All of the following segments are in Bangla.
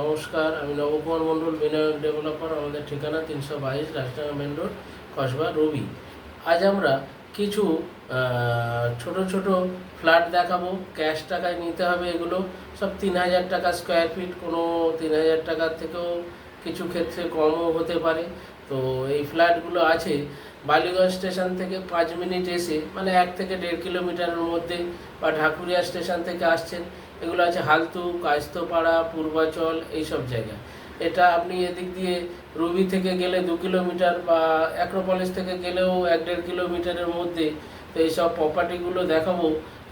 নমস্কার, আমি নবকুমার মণ্ডল, বিনায়ক ডেভেলপার, আমাদের ঠিকানা তিনশো বাইশ রাজডাঙ্গা মেন রোড, কসবা, রবি। আজ আমরা কিছু ছোট ছোট ফ্ল্যাট দেখাবো, ক্যাশ টাকায় নিতে হবে এগুলো। সব তিন হাজার টাকা স্কোয়ার ফিট, কোনো তিন হাজার টাকার থেকেও কিছু ক্ষেত্রে কমও হতে পারে। তো এই ফ্ল্যাটগুলো আছে। বালিগঞ্জ স্টেশন থেকে পাঁচ মিনিট এসে মানে এক থেকে দেড় কিলোমিটারের মধ্যে বা ঢাকুরিয়া স্টেশন থেকে আসছেন। এগুলো আছে হালতু কায়স্তপাড়া পূর্বাচল, এইসব জায়গা। এটা আপনি এদিক দিয়ে রুবি থেকে গেলে দু কিলোমিটার বা অ্যাক্রোপলিস থেকে গেলেও এক দেড় কিলোমিটারের মধ্যে। তো এইসব প্রপার্টিগুলো দেখাবো।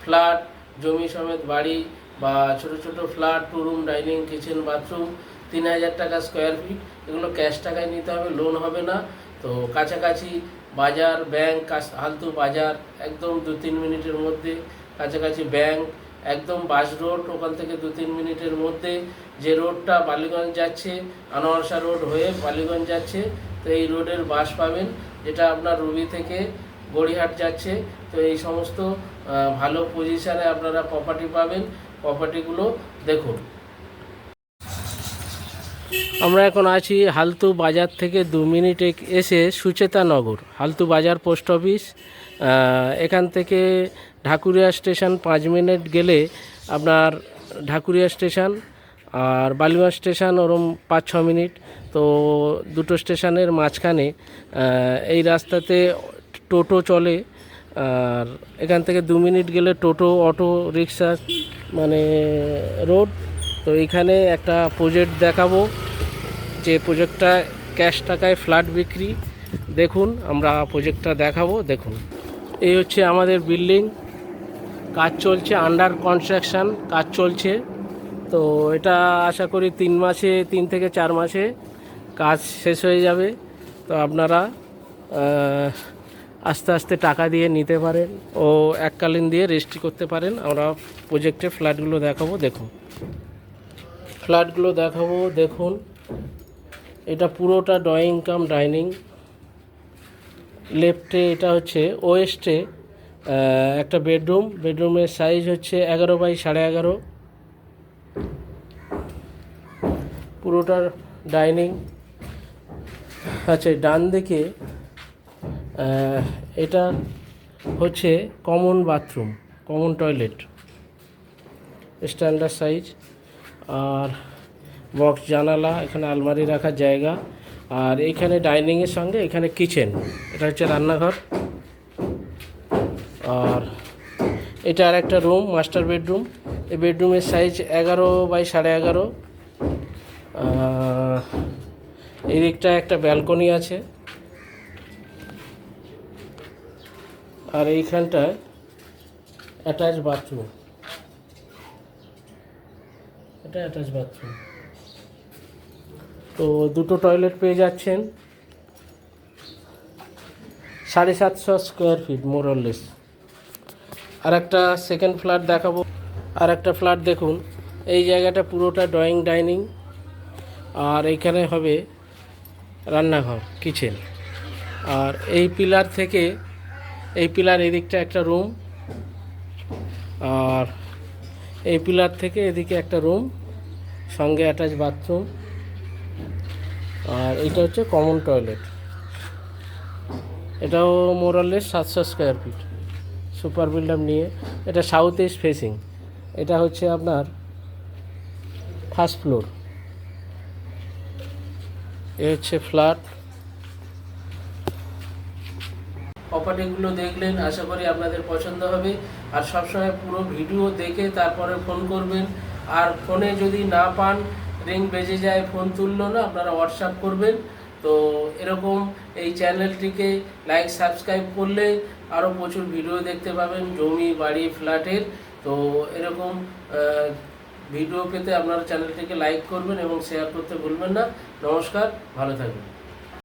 ফ্ল্যাট, জমি সমেত বাড়ি বা ছোট ছোট flat, two room, dining, kitchen, bathroom. তিন হাজার টাকা স্কোয়ার ফিট এগুলো ক্যাশ টাকায় নিতে হবে লোন হবে না। তো কাছাকাছি বাজার ব্যাংক হালতু বাজার, একদম দু তিন মিনিটের মধ্যে। কাছাকাছি ব্যাংক একদম বাস রোড ওখান থেকে দু তিন মিনিটের মধ্যে। যে রোডটা বালিগঞ্জ যাচ্ছে আনোয়ারশা রোড হয়ে বালিগঞ্জ যাচ্ছে, তো এই রোডের বাস পাবেন, যেটা আপনার রুবি থেকে গড়িহাট যাচ্ছে। তো এই সমস্ত ভালো পজিশানে আপনারা প্রপার্টি পাবেন। প্রপার্টিগুলো দেখুন। আমরা এখন আছি হালতু বাজার থেকে দু মিনিট এসে সুচেতা নগর, হালতু বাজার পোস্ট অফিস। এখান থেকে ঢাকুরিয়া স্টেশন পাঁচ মিনিট গেলে আপনার ঢাকুরিয়া স্টেশন আর বালিগঞ্জ স্টেশন ওরম পাঁচ ছ মিনিট। তো দুটো স্টেশনের মাঝখানে এই রাস্তাতে টোটো চলে। আর এখান থেকে দু মিনিট গেলে টোটো, অটো, রিক্সা মানে রোড তো এইখানে একটা প্রজেক্ট দেখাবো। যে প্রজেক্টটা ক্যাশ টাকায় ফ্ল্যাট বিক্রি। দেখুন, আমরা প্রজেক্টটা দেখাবো, দেখুন। এই হচ্ছে আমাদের বিল্ডিং কাজ চলছে আন্ডার কনস্ট্রাকশন কাজ চলছে। তো এটা আশা করি তিন মাসে, তিন থেকে চার মাসে কাজ শেষ হয়ে যাবে। তো আপনারা আস্তে আস্তে টাকা দিয়ে নিতে পারেন ও এককালীন দিয়ে রেজিস্ট্রি করতে পারেন। আমরা প্রজেক্টে ফ্ল্যাটগুলো দেখাবো, দেখুন। ফ্ল্যাটগুলো দেখাবো, দেখুন। এটা পুরোটা ড্রয়িং কাম, ডাইনিং। লেফটে এটা হচ্ছে ওয়েস্টে একটা বেডরুম। বেডরুমের সাইজ হচ্ছে এগারো বাই সাড়ে এগারো। পুরোটার ডাইনিং। আচ্ছা ডান দিকে এটা হচ্ছে common bathroom, common toilet. Standard size. আর বক্স জানালা, এখানে আলমারি রাখার জায়গা। আর এখানে ডাইনিংয়ের সঙ্গে এখানে কিচেন, এটা হচ্ছে রান্নাঘর। আর এটা আর একটা রুম, মাস্টার বেডরুম। এই বেডরুমের সাইজ এগারো বাই সাড়ে এগারো। এই দিকটা একটা ব্যালকনি আছে। আর এইখানটায় অ্যাটাচ বাথরুম। এটা অ্যাটাচ বাথরুম তো দুটো টয়লেট পেয়ে যাচ্ছেন। সাড়ে সাতশো স্কোয়ার ফিট মোরলেস আর একটা সেকেন্ড ফ্ল্যাট দেখাবো। আর একটা ফ্ল্যাট দেখুন, এই জায়গাটা পুরোটা ড্রয়িং ডাইনিং আর এইখানে হবে রান্নাঘর কিচেন আর এই পিলার থেকে, এই পিলার এদিকটা একটা রুম আর এই পিলার থেকে এদিকে একটা রুম, সঙ্গে অ্যাটাচ বাথরুম, আর এটা হচ্ছে কমন টয়লেট। এটাও মোরালের সাতশো স্কোয়ার ফিট সুপার বিল্ডার নিয়ে। এটা সাউথ ইস্ট ফেসিং এটা হচ্ছে আপনার ফার্স্ট ফ্লোর এ হচ্ছে ফ্ল্যাট প্রপার্টিগুলো দেখলেন, আশা করি আপনাদের পছন্দ হবে। আর সবসময় পুরো ভিডিও দেখে তারপরে ফোন করবেন। আর ফোনে যদি না পান রিং বেজে যায় ফোন তুললো না, আপনারা হোয়াটসঅ্যাপ করবেন। তো এরকম এই চ্যানেলটিকে লাইক সাবস্ক্রাইব করলে আরও প্রচুর ভিডিও দেখতে পাবেন, জমি, বাড়ি ফ্ল্যাটের তো এরকম ভিডিও পেতে আপনারা চ্যানেলটিকে লাইক করবেন এবং শেয়ার করতে ভুলবেন না। নমস্কার, ভালো থাকবেন।